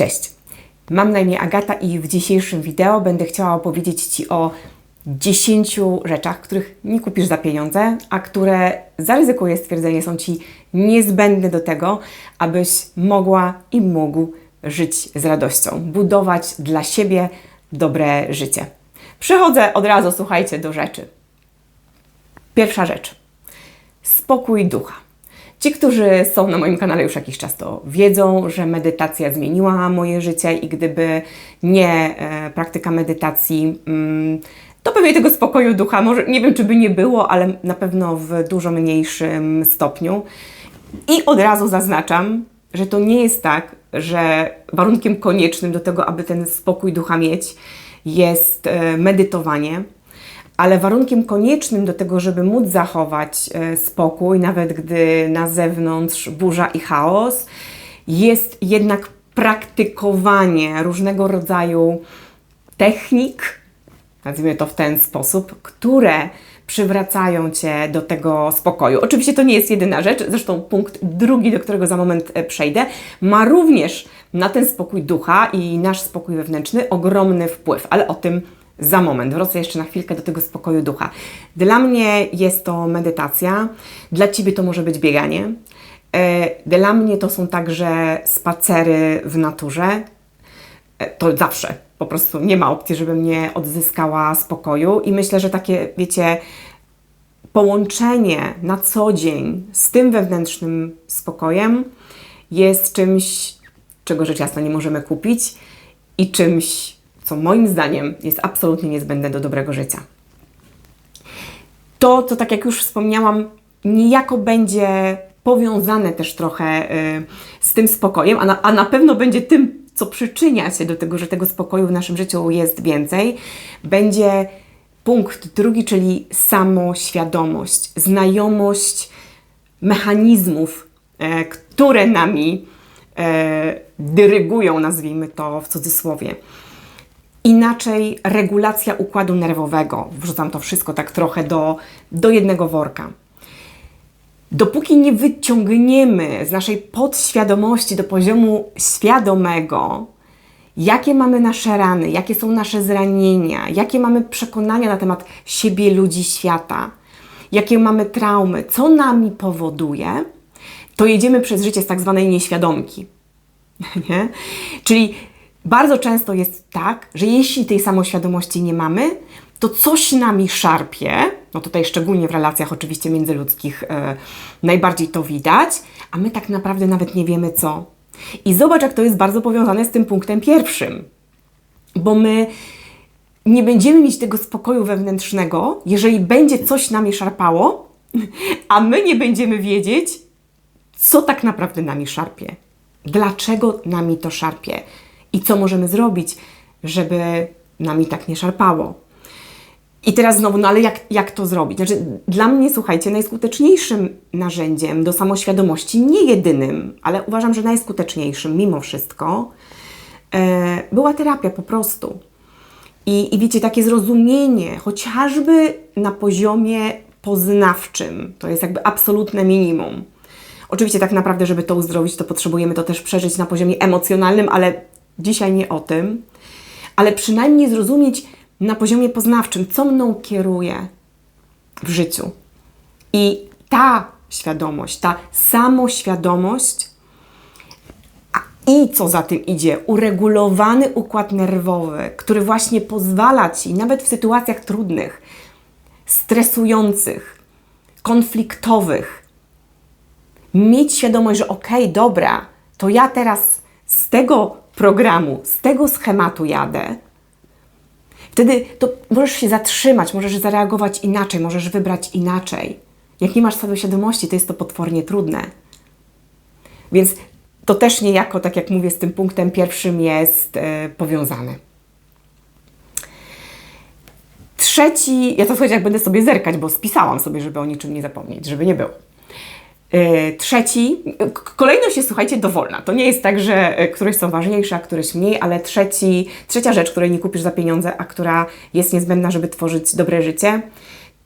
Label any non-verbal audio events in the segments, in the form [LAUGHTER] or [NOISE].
Cześć, mam na imię Agata i w dzisiejszym wideo będę chciała opowiedzieć Ci o 10 rzeczach, których nie kupisz za pieniądze, a które zaryzykuję stwierdzenie są Ci niezbędne do tego, abyś mogła i mógł żyć z radością, budować dla siebie dobre życie. Przechodzę od razu, słuchajcie, do rzeczy. Pierwsza rzecz. Spokój ducha. Ci, którzy są na moim kanale już jakiś czas, to wiedzą, że medytacja zmieniła moje życie i gdyby nie e, praktyka medytacji, mm, to pewnie tego spokoju ducha, może nie wiem, czy by nie było, ale na pewno w dużo mniejszym stopniu. I od razu zaznaczam, że to nie jest tak, że warunkiem koniecznym do tego, aby ten spokój ducha mieć, jest e, medytowanie ale warunkiem koniecznym do tego, żeby móc zachować e, spokój, nawet gdy na zewnątrz burza i chaos, jest jednak praktykowanie różnego rodzaju technik, nazwijmy to w ten sposób, które przywracają Cię do tego spokoju. Oczywiście to nie jest jedyna rzecz, zresztą punkt drugi, do którego za moment e, przejdę, ma również na ten spokój ducha i nasz spokój wewnętrzny ogromny wpływ, ale o tym za moment. Wrócę jeszcze na chwilkę do tego spokoju ducha. Dla mnie jest to medytacja, dla Ciebie to może być bieganie. E, dla mnie to są także spacery w naturze. E, to zawsze. Po prostu nie ma opcji, żebym nie odzyskała spokoju. I myślę, że takie, wiecie, połączenie na co dzień z tym wewnętrznym spokojem jest czymś, czego rzecz jasna nie możemy kupić i czymś co moim zdaniem jest absolutnie niezbędne do dobrego życia. To, co tak jak już wspomniałam, niejako będzie powiązane też trochę y, z tym spokojem, a na, a na pewno będzie tym, co przyczynia się do tego, że tego spokoju w naszym życiu jest więcej, będzie punkt drugi, czyli samoświadomość, znajomość mechanizmów, e, które nami e, dyrygują, nazwijmy to w cudzysłowie. Inaczej regulacja układu nerwowego. Wrzucam to wszystko tak trochę do, do jednego worka. Dopóki nie wyciągniemy z naszej podświadomości do poziomu świadomego, jakie mamy nasze rany, jakie są nasze zranienia, jakie mamy przekonania na temat siebie, ludzi, świata, jakie mamy traumy, co nami powoduje, to jedziemy przez życie z tak zwanej nieświadomki. [LAUGHS] Nie? Czyli bardzo często jest tak, że jeśli tej samoświadomości nie mamy, to coś nami szarpie, no tutaj szczególnie w relacjach oczywiście międzyludzkich e, najbardziej to widać, a my tak naprawdę nawet nie wiemy co. I zobacz, jak to jest bardzo powiązane z tym punktem pierwszym, bo my nie będziemy mieć tego spokoju wewnętrznego, jeżeli będzie coś nami szarpało, [LAUGHS] a my nie będziemy wiedzieć, co tak naprawdę nami szarpie. Dlaczego nami to szarpie? I co możemy zrobić, żeby nami tak nie szarpało. I teraz znowu, no ale jak, jak to zrobić? Znaczy, dla mnie, słuchajcie, najskuteczniejszym narzędziem do samoświadomości, nie jedynym, ale uważam, że najskuteczniejszym mimo wszystko, e, była terapia po prostu. I, I wiecie, takie zrozumienie, chociażby na poziomie poznawczym, to jest jakby absolutne minimum. Oczywiście, tak naprawdę, żeby to uzdrowić, to potrzebujemy to też przeżyć na poziomie emocjonalnym, ale dzisiaj nie o tym, ale przynajmniej zrozumieć na poziomie poznawczym, co mną kieruje w życiu. I ta świadomość, ta samoświadomość i co za tym idzie, uregulowany układ nerwowy, który właśnie pozwala ci, nawet w sytuacjach trudnych, stresujących, konfliktowych, mieć świadomość, że okej, okay, dobra, to ja teraz z tego programu, z tego schematu jadę, wtedy to możesz się zatrzymać, możesz zareagować inaczej, możesz wybrać inaczej. Jak nie masz świadomości, to jest to potwornie trudne. Więc to też niejako, tak jak mówię, z tym punktem pierwszym jest e, powiązane. Trzeci, ja to słuchajcie, jak będę sobie zerkać, bo spisałam sobie, żeby o niczym nie zapomnieć, żeby nie było. E, trzeci, kolejność jest, słuchajcie, dowolna. To nie jest tak, że e, któreś są ważniejsze, a któreś mniej, ale trzeci, trzecia rzecz, której nie kupisz za pieniądze, a która jest niezbędna, żeby tworzyć dobre życie,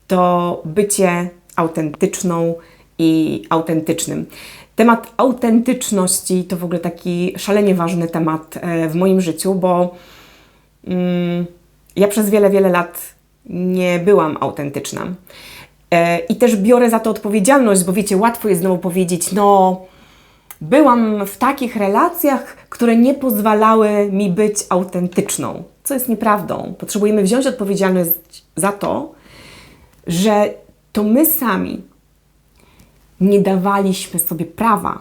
to bycie autentyczną i autentycznym. Temat autentyczności to w ogóle taki szalenie ważny temat e, w moim życiu, bo mm, ja przez wiele, wiele lat nie byłam autentyczna. E, I też biorę za to odpowiedzialność, bo wiecie, łatwo jest znowu powiedzieć, no, byłam w takich relacjach, które nie pozwalały mi być autentyczną, co jest nieprawdą. Potrzebujemy wziąć odpowiedzialność za to, że to my sami nie dawaliśmy sobie prawa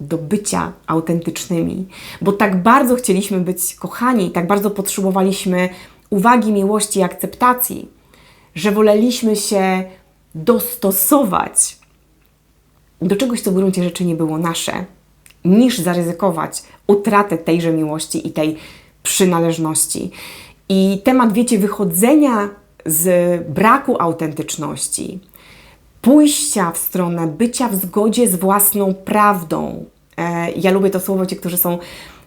do bycia autentycznymi, bo tak bardzo chcieliśmy być kochani, tak bardzo potrzebowaliśmy uwagi, miłości i akceptacji, że woleliśmy się dostosować do czegoś, co w gruncie rzeczy nie było nasze, niż zaryzykować utratę tejże miłości i tej przynależności. I temat, wiecie, wychodzenia z braku autentyczności, pójścia w stronę bycia w zgodzie z własną prawdą. E, ja lubię to słowo, ci, którzy są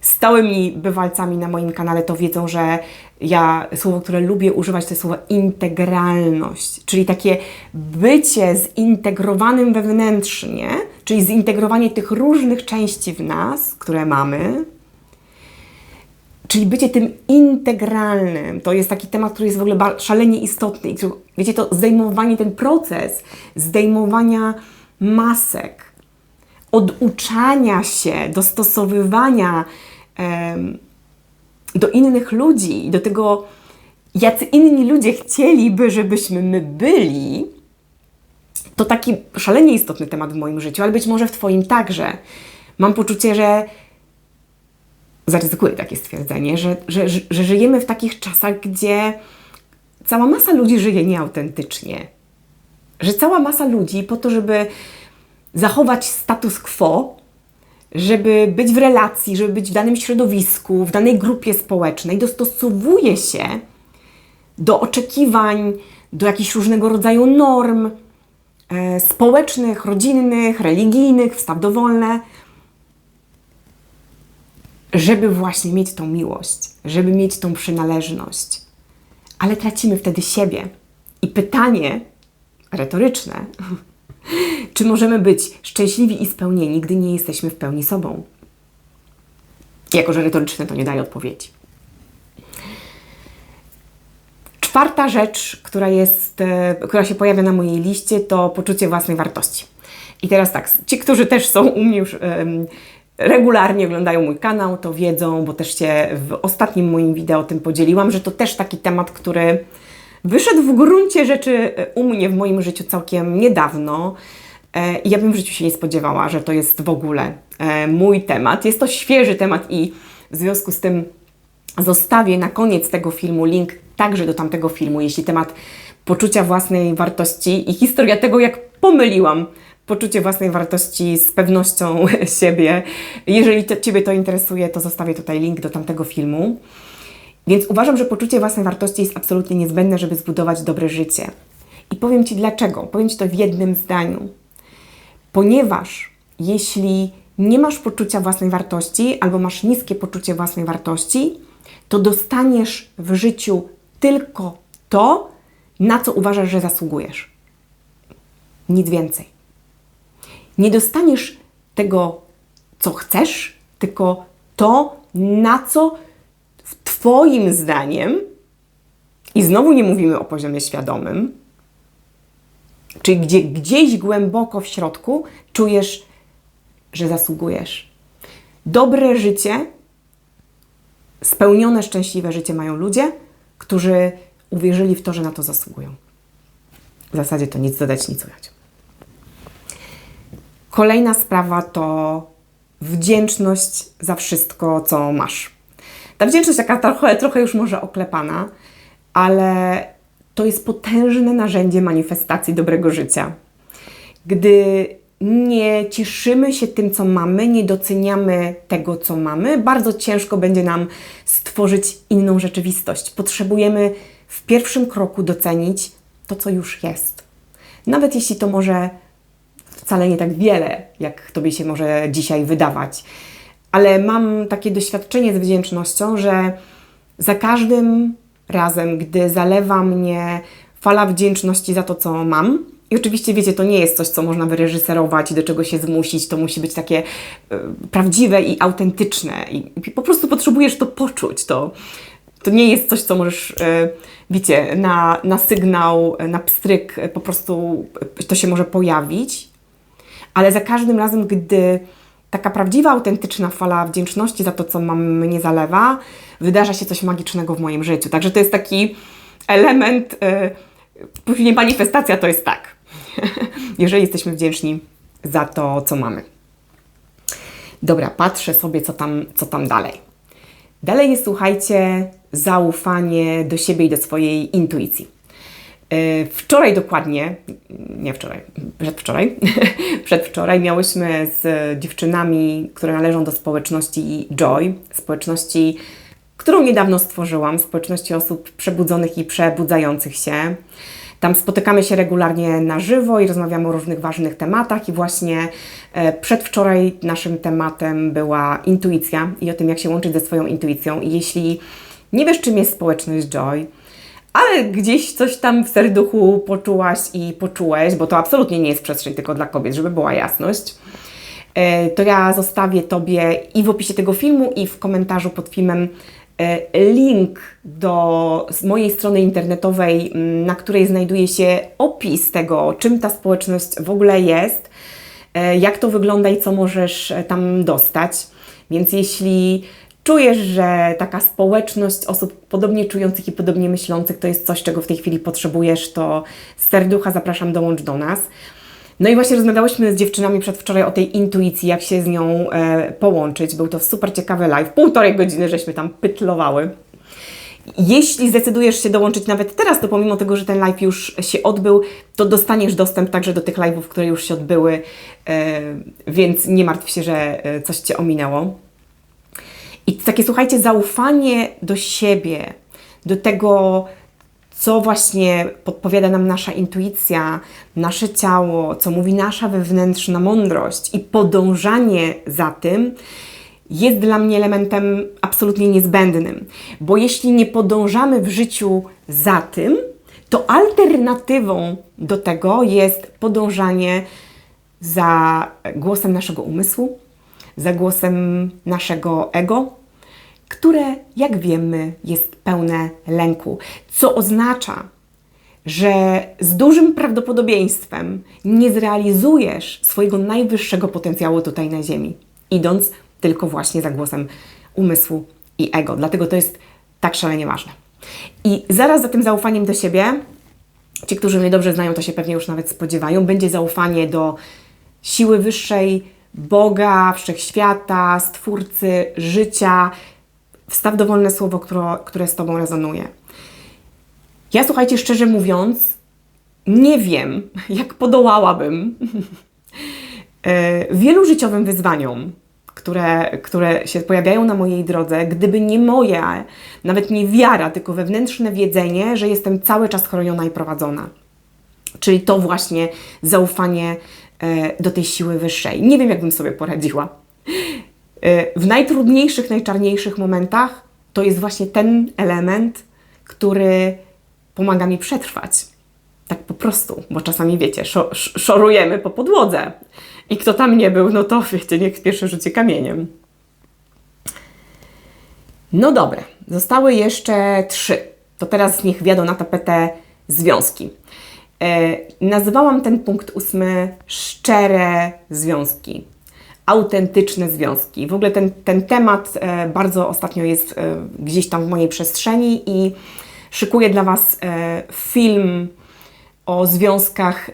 stałymi bywalcami na moim kanale, to wiedzą, że ja słowo, które lubię używać, to jest słowo integralność, czyli takie bycie zintegrowanym wewnętrznie, czyli zintegrowanie tych różnych części w nas, które mamy, Czyli bycie tym integralnym, to jest taki temat, który jest w ogóle szalenie istotny. I wiecie, to zdejmowanie, ten proces zdejmowania masek, oduczania się, dostosowywania do innych ludzi, do tego, jacy inni ludzie chcieliby, żebyśmy my byli, to taki szalenie istotny temat w moim życiu, ale być może w Twoim także. Mam poczucie, że zaryzykuję takie stwierdzenie, że, że, że żyjemy w takich czasach, gdzie cała masa ludzi żyje nieautentycznie. Że cała masa ludzi po to, żeby zachować status quo, żeby być w relacji, żeby być w danym środowisku, w danej grupie społecznej, dostosowuje się do oczekiwań, do jakichś różnego rodzaju norm e, społecznych, rodzinnych, religijnych, wstaw dowolne, żeby właśnie mieć tą miłość, żeby mieć tą przynależność. Ale tracimy wtedy siebie. I pytanie retoryczne, [LAUGHS] czy możemy być szczęśliwi i spełnieni, gdy nie jesteśmy w pełni sobą? Jako, że retoryczne to nie daje odpowiedzi. Czwarta rzecz, która, jest, e, która się pojawia na mojej liście, to poczucie własnej wartości. I teraz tak, ci, którzy też są u mnie już regularnie oglądają mój kanał, to wiedzą, bo też się w ostatnim moim wideo o tym podzieliłam, że to też taki temat, który wyszedł w gruncie rzeczy u mnie w moim życiu całkiem niedawno. E, I ja bym w życiu się nie spodziewała, że to jest w ogóle e, mój temat. Jest to świeży temat i w związku z tym zostawię na koniec tego filmu link także do tamtego filmu, jeśli temat poczucia własnej wartości i historia tego, jak pomyliłam poczucie własnej wartości z pewnością [LAUGHS] siebie. Jeżeli to, Ciebie to interesuje, to zostawię tutaj link do tamtego filmu. Więc uważam, że poczucie własnej wartości jest absolutnie niezbędne, żeby zbudować dobre życie. I powiem Ci dlaczego. Powiem Ci to w jednym zdaniu. Ponieważ jeśli nie masz poczucia własnej wartości albo masz niskie poczucie własnej wartości, to dostaniesz w życiu tylko to, na co uważasz, że zasługujesz. Nic więcej nie dostaniesz tego, co chcesz, tylko to, na co Twoim zdaniem, i znowu nie mówimy o poziomie świadomym, czyli gdzie gdzieś głęboko w środku czujesz, że zasługujesz. Dobre życie, spełnione, szczęśliwe życie mają ludzie, którzy uwierzyli w to, że na to zasługują. W zasadzie to nic dodać, nic ująć. Kolejna sprawa to wdzięczność za wszystko, co masz. Ta wdzięczność taka trochę, trochę już może oklepana, ale to jest potężne narzędzie manifestacji dobrego życia. Gdy nie cieszymy się tym, co mamy, nie doceniamy tego, co mamy, bardzo ciężko będzie nam stworzyć inną rzeczywistość. Potrzebujemy w pierwszym kroku docenić to, co już jest. Nawet jeśli to może wcale nie tak wiele, jak Tobie się może dzisiaj wydawać. Ale mam takie doświadczenie z wdzięcznością, że za każdym razem, gdy zalewa mnie fala wdzięczności za to, co mam, I oczywiście, wiecie, to nie jest coś, co można wyreżyserować i do czego się zmusić. To musi być takie e, prawdziwe i autentyczne. I, I po prostu potrzebujesz to poczuć. To, to nie jest coś, co możesz, e, wiecie, na, na sygnał, na pstryk e, po prostu to się może pojawić. Ale za każdym razem, gdy taka prawdziwa, autentyczna fala wdzięczności za to, co mam, mnie zalewa, wydarza się coś magicznego w moim życiu. Także to jest taki element, e, później manifestacja to jest tak. [LAUGHS] Jeżeli jesteśmy wdzięczni za to, co mamy. Dobra, patrzę sobie, co tam, co tam dalej. Dalej jest, słuchajcie, zaufanie do siebie i do swojej intuicji. Yy, Wczoraj dokładnie, nie wczoraj, przedwczoraj, [LAUGHS] przedwczoraj miałyśmy z dziewczynami, które należą do społeczności Joy, społeczności, którą niedawno stworzyłam, społeczności osób przebudzonych i przebudzających się. Tam spotykamy się regularnie na żywo i rozmawiamy o różnych ważnych tematach i właśnie e, przedwczoraj naszym tematem była intuicja i o tym, jak się łączyć ze swoją intuicją. I jeśli nie wiesz, czym jest społeczność Joy, ale gdzieś coś tam w serduchu poczułaś i poczułeś, bo to absolutnie nie jest przestrzeń tylko dla kobiet, żeby była jasność, e, to ja zostawię Tobie i w opisie tego filmu, i w komentarzu pod filmem e, link do mojej strony internetowej, na której znajduje się opis tego, czym ta społeczność w ogóle jest, e, jak to wygląda i co możesz tam dostać. Więc jeśli czujesz, że taka społeczność osób podobnie czujących i podobnie myślących to jest coś, czego w tej chwili potrzebujesz, to z serducha zapraszam, dołącz do nas. No i właśnie rozmawiałyśmy z dziewczynami przedwczoraj o tej intuicji, jak się z nią e, połączyć. Był to super ciekawy live, półtorej godziny żeśmy tam pytlowały. Jeśli zdecydujesz się dołączyć nawet teraz, to pomimo tego, że ten live już się odbył, to dostaniesz dostęp także do tych live'ów, które już się odbyły, e, więc nie martw się, że e, coś Cię ominęło. I takie, słuchajcie, zaufanie do siebie, do tego, co właśnie podpowiada nam nasza intuicja, nasze ciało, co mówi nasza wewnętrzna mądrość i podążanie za tym jest dla mnie elementem absolutnie niezbędnym. Bo jeśli nie podążamy w życiu za tym, to alternatywą do tego jest podążanie za głosem naszego umysłu, za głosem naszego ego, które, jak wiemy, jest pełne lęku, co oznacza, że z dużym prawdopodobieństwem nie zrealizujesz swojego najwyższego potencjału tutaj na Ziemi, idąc tylko właśnie za głosem umysłu i ego. Dlatego to jest tak szalenie ważne. I zaraz za tym zaufaniem do siebie, ci, którzy mnie dobrze znają, to się pewnie już nawet spodziewają, będzie zaufanie do siły wyższej, Boga, wszechświata, stwórcy życia. Wstaw dowolne słowo, które, które z Tobą rezonuje. Ja słuchajcie, szczerze mówiąc, nie wiem, [LAUGHS] jak podołałabym [LAUGHS] e, wielu życiowym wyzwaniom, które, które się pojawiają na mojej drodze, gdyby nie moja, nawet nie wiara, tylko wewnętrzne wiedzenie, że jestem cały czas chroniona i prowadzona. Czyli to właśnie zaufanie do tej siły wyższej. Nie wiem, jakbym sobie poradziła. E, w najtrudniejszych, najczarniejszych momentach to jest właśnie ten element, który pomaga mi przetrwać. Tak po prostu, bo czasami wiecie, szo, sz- szorujemy po podłodze. I kto tam nie był, no to wiecie, niech pierwszy rzuci kamieniem. No dobra, zostały jeszcze trzy. To teraz niech wjadą na tapetę związki. E, nazywałam ten punkt ósmy szczere związki, autentyczne związki. W ogóle ten, ten temat e, bardzo ostatnio jest e, gdzieś tam w mojej przestrzeni i szykuję dla Was film o związkach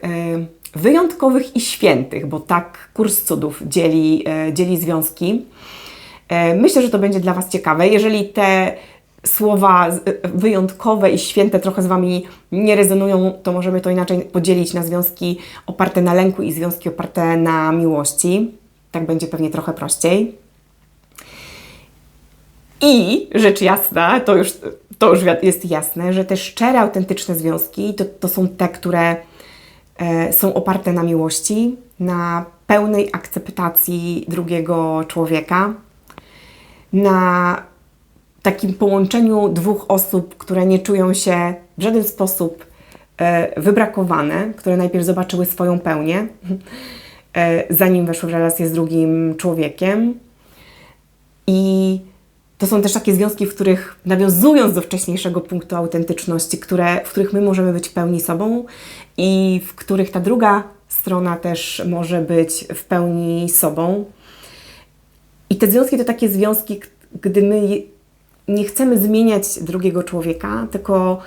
wyjątkowych i świętych, bo tak kurs cudów dzieli, dzieli związki. Myślę, że to będzie dla Was ciekawe. Jeżeli te słowa e, wyjątkowe i święte trochę z Wami nie rezonują, to możemy to inaczej podzielić na związki oparte na lęku i związki oparte na miłości. Tak będzie pewnie trochę prościej. I rzecz jasna, to już, to już jest jasne, że te szczere, autentyczne związki to, to są te, które e, są oparte na miłości, na pełnej akceptacji drugiego człowieka, na takim połączeniu dwóch osób, które nie czują się w żaden sposób e, wybrakowane, które najpierw zobaczyły swoją pełnię, [LAUGHS] e, zanim weszły w relację z drugim człowiekiem. I to są też takie związki, w których nawiązując do wcześniejszego punktu autentyczności, które, w których my możemy być pełni sobą i w których ta druga strona też może być w pełni sobą. I te związki to takie związki, gdy my nie chcemy zmieniać drugiego człowieka, tylko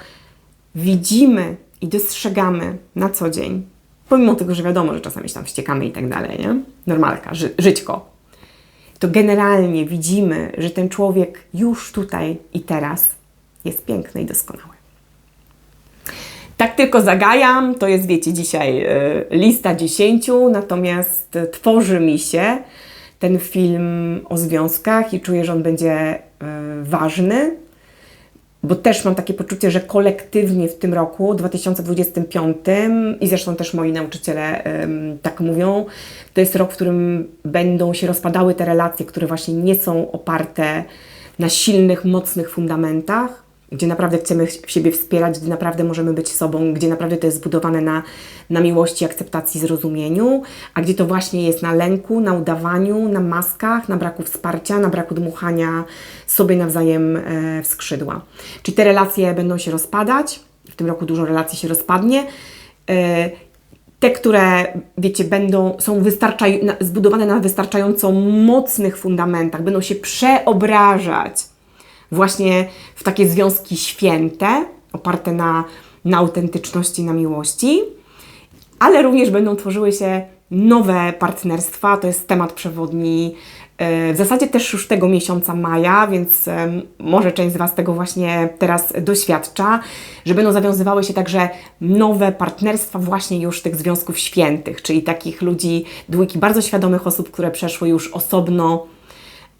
widzimy i dostrzegamy na co dzień, pomimo tego, że wiadomo, że czasami się tam wściekamy i tak dalej, nie? Normalka, ży żyćko. To generalnie widzimy, że ten człowiek już tutaj i teraz jest piękny i doskonały. Tak tylko zagajam, to jest, wiecie, dzisiaj y, lista dziesięciu, natomiast y, tworzy mi się ten film o związkach i czuję, że on będzie y, ważny, bo też mam takie poczucie, że kolektywnie w tym roku, 2025, i zresztą też moi nauczyciele tak mówią, to jest rok, w którym będą się rozpadały te relacje, które właśnie nie są oparte na silnych, mocnych fundamentach, gdzie naprawdę chcemy siebie wspierać, gdzie naprawdę możemy być sobą, gdzie naprawdę to jest zbudowane na, na miłości, akceptacji, zrozumieniu, a gdzie to właśnie jest na lęku, na udawaniu, na maskach, na braku wsparcia, na braku dmuchania sobie nawzajem e, w skrzydła. Czyli te relacje będą się rozpadać, w tym roku dużo relacji się rozpadnie. E, te, które, wiecie, będą, są wystarczaj, zbudowane na wystarczająco mocnych fundamentach, będą się przeobrażać właśnie w takie związki święte, oparte na, na autentyczności, na miłości, ale również będą tworzyły się nowe partnerstwa. To jest temat przewodni e, w zasadzie też już tego miesiąca maja, więc może część z Was tego właśnie teraz doświadcza, że będą zawiązywały się także nowe partnerstwa właśnie już tych związków świętych, czyli takich ludzi, dwójki bardzo świadomych osób, które przeszły już osobno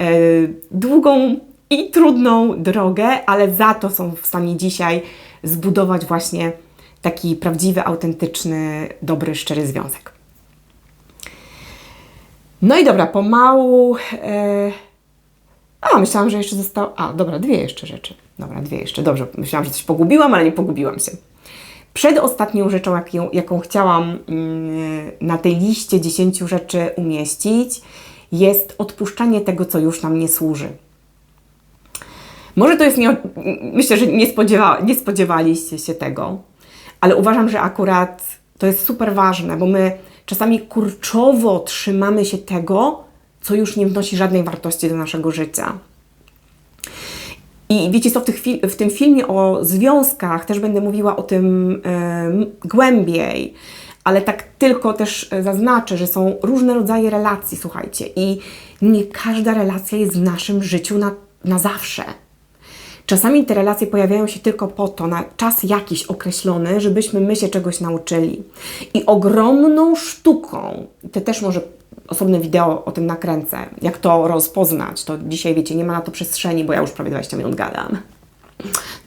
e, długą i trudną drogę, ale za to są w stanie dzisiaj zbudować właśnie taki prawdziwy, autentyczny, dobry, szczery związek. No i dobra, pomału. E... A, myślałam, że jeszcze zostało. A, dobra, dwie jeszcze rzeczy. Dobra, dwie jeszcze. Dobrze, myślałam, że coś pogubiłam, ale nie pogubiłam się. Przed ostatnią rzeczą, jaką, jaką chciałam mm, na tej liście 10 rzeczy umieścić, jest odpuszczanie tego, co już nam nie służy. Może to jest nie, myślę, że nie, spodziewa, nie spodziewaliście się tego, ale uważam, że akurat to jest super ważne, bo my czasami kurczowo trzymamy się tego, co już nie wnosi żadnej wartości do naszego życia. I wiecie co, w, w tym filmie o związkach też będę mówiła o tym yy, głębiej, ale tak tylko też zaznaczę, że są różne rodzaje relacji, słuchajcie, i nie każda relacja jest w naszym życiu na, na zawsze. Czasami te relacje pojawiają się tylko po to, na czas jakiś określony, żebyśmy my się czegoś nauczyli. I ogromną sztuką, to też może osobne wideo o tym nakręcę, jak to rozpoznać, to dzisiaj wiecie, nie ma na to przestrzeni, bo ja już prawie 20 minut gadam.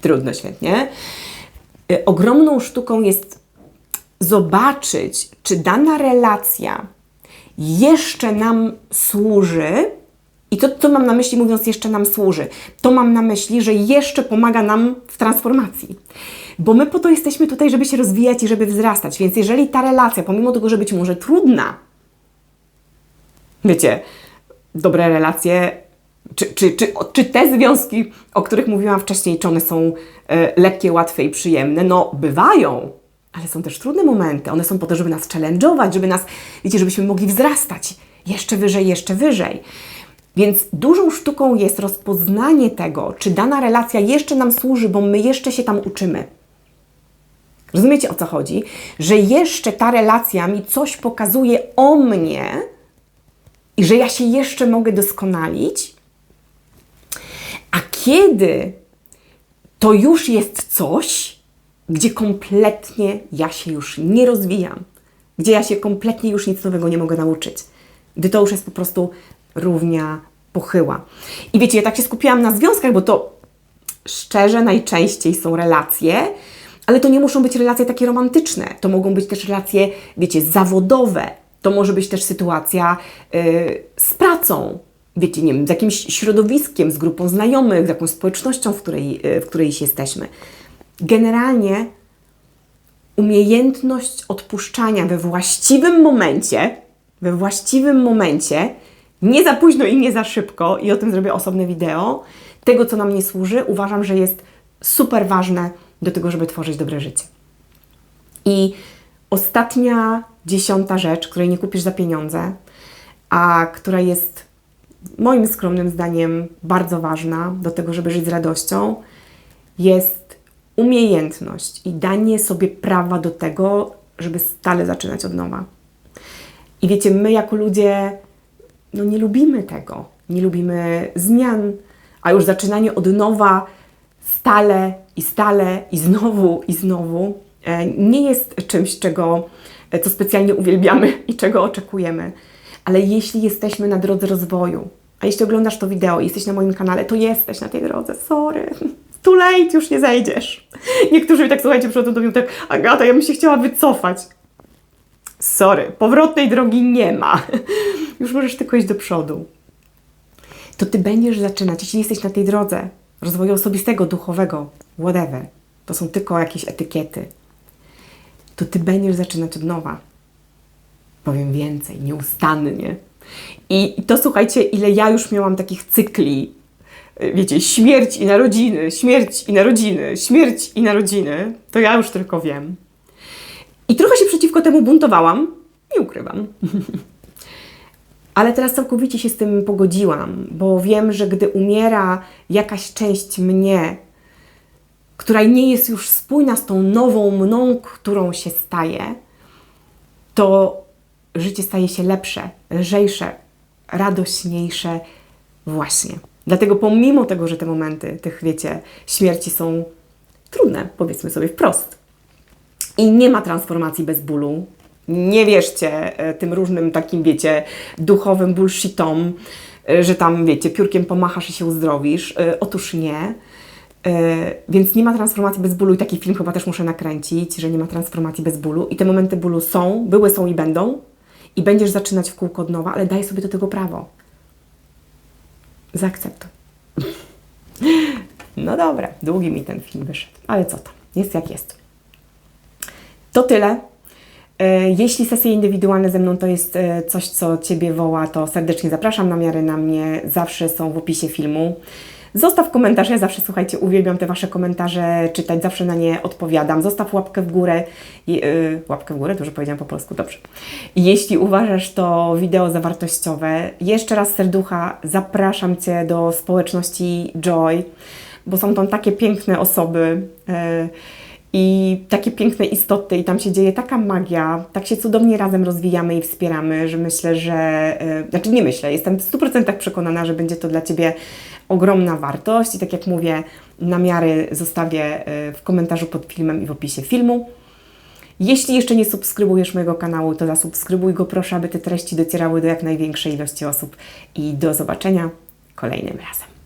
Trudno, świetnie. Y, ogromną sztuką jest zobaczyć, czy dana relacja jeszcze nam służy, i to, co mam na myśli, mówiąc, jeszcze nam służy, to mam na myśli, że jeszcze pomaga nam w transformacji. Bo my po to jesteśmy tutaj, żeby się rozwijać i żeby wzrastać. Więc jeżeli ta relacja, pomimo tego, że być może trudna, wiecie, dobre relacje, czy, czy, czy, czy te związki, o których mówiłam wcześniej, czy one są e, lekkie, łatwe i przyjemne? No, bywają, ale są też trudne momenty. One są po to, żeby nas challenge'ować, żeby nas, wiecie, żebyśmy mogli wzrastać jeszcze wyżej, jeszcze wyżej. Więc dużą sztuką jest rozpoznanie tego, czy dana relacja jeszcze nam służy, bo my jeszcze się tam uczymy. Rozumiecie o co chodzi? Że jeszcze ta relacja mi coś pokazuje o mnie i że ja się jeszcze mogę doskonalić. A kiedy to już jest coś, gdzie kompletnie ja się już nie rozwijam, gdzie ja się kompletnie już nic nowego nie mogę nauczyć, gdy to już jest po prostu równia pochyła. I wiecie, ja tak się skupiłam na związkach, bo to szczerze najczęściej są relacje, ale to nie muszą być relacje takie romantyczne. To mogą być też relacje, wiecie, zawodowe. To może być też sytuacja yy, z pracą, wiecie, nie wiem, z jakimś środowiskiem, z grupą znajomych, z jakąś społecznością, w której, yy, w której jesteśmy. Generalnie umiejętność odpuszczania we właściwym momencie, we właściwym momencie, nie za późno i nie za szybko, i o tym zrobię osobne wideo, tego, co nam nie służy, uważam, że jest super ważne do tego, żeby tworzyć dobre życie. I ostatnia, dziesiąta rzecz, której nie kupisz za pieniądze, a która jest moim skromnym zdaniem bardzo ważna do tego, żeby żyć z radością, jest umiejętność i danie sobie prawa do tego, żeby stale zaczynać od nowa. I wiecie, my jako ludzie, no nie lubimy tego. Nie lubimy zmian, a już zaczynanie od nowa stale i stale i znowu i znowu e, nie jest czymś, czego, e, co specjalnie uwielbiamy i czego oczekujemy. Ale jeśli jesteśmy na drodze rozwoju, a jeśli oglądasz to wideo i jesteś na moim kanale, to jesteś na tej drodze, sorry. [LAUGHS] Too late, już nie zejdziesz. Niektórzy tak, słuchajcie, przychodzą do mnie tak, Agata, ja bym się chciała wycofać. Sorry, powrotnej drogi nie ma. [LAUGHS] Już możesz tylko iść do przodu. To ty będziesz zaczynać, jeśli jesteś na tej drodze rozwoju osobistego, duchowego, whatever, to są tylko jakieś etykiety, to ty będziesz zaczynać od nowa. Powiem więcej, nieustannie. I, to słuchajcie, ile ja już miałam takich cykli, wiecie, śmierć i narodziny, śmierć i narodziny, śmierć i narodziny, to ja już tylko wiem. I trochę się przeciwko temu buntowałam, nie ukrywam. Ale teraz całkowicie się z tym pogodziłam, bo wiem, że gdy umiera jakaś część mnie, która nie jest już spójna z tą nową mną, którą się staje, to życie staje się lepsze, lżejsze, radośniejsze właśnie. Dlatego pomimo tego, że te momenty tych, wiecie, śmierci są trudne, powiedzmy sobie wprost, i nie ma transformacji bez bólu. Nie wierzcie e, tym różnym takim, wiecie, duchowym bullshitom, e, że tam, wiecie, piórkiem pomachasz i się uzdrowisz. E, Otóż nie. Więc nie ma transformacji bez bólu i taki film chyba też muszę nakręcić, że nie ma transformacji bez bólu. I te momenty bólu są, były, są i będą. I będziesz zaczynać w kółko od nowa, ale daj sobie do tego prawo. Zaakceptuj. [LAUGHS] No dobra, długi mi ten film wyszedł, ale co tam, jest jak jest. To tyle. E, Jeśli sesje indywidualne ze mną to jest e, coś, co Ciebie woła, to serdecznie zapraszam. Namiary na mnie zawsze są w opisie filmu. Zostaw komentarz, ja zawsze, słuchajcie, uwielbiam te Wasze komentarze czytać, zawsze na nie odpowiadam. Zostaw łapkę w górę, i, yy, łapkę w górę, dużo powiedziałam po polsku, dobrze. Jeśli uważasz to wideo za wartościowe, jeszcze raz serducha, zapraszam Cię do społeczności Joy, bo są tam takie piękne osoby, yy, i takie piękne istoty, i tam się dzieje taka magia, tak się cudownie razem rozwijamy i wspieramy, że myślę, że, yy, znaczy nie myślę, jestem w 100% przekonana, że będzie to dla Ciebie ogromna wartość i tak jak mówię, namiary zostawię yy, w komentarzu pod filmem i w opisie filmu. Jeśli jeszcze nie subskrybujesz mojego kanału, to zasubskrybuj go proszę, aby te treści docierały do jak największej ilości osób i do zobaczenia kolejnym razem.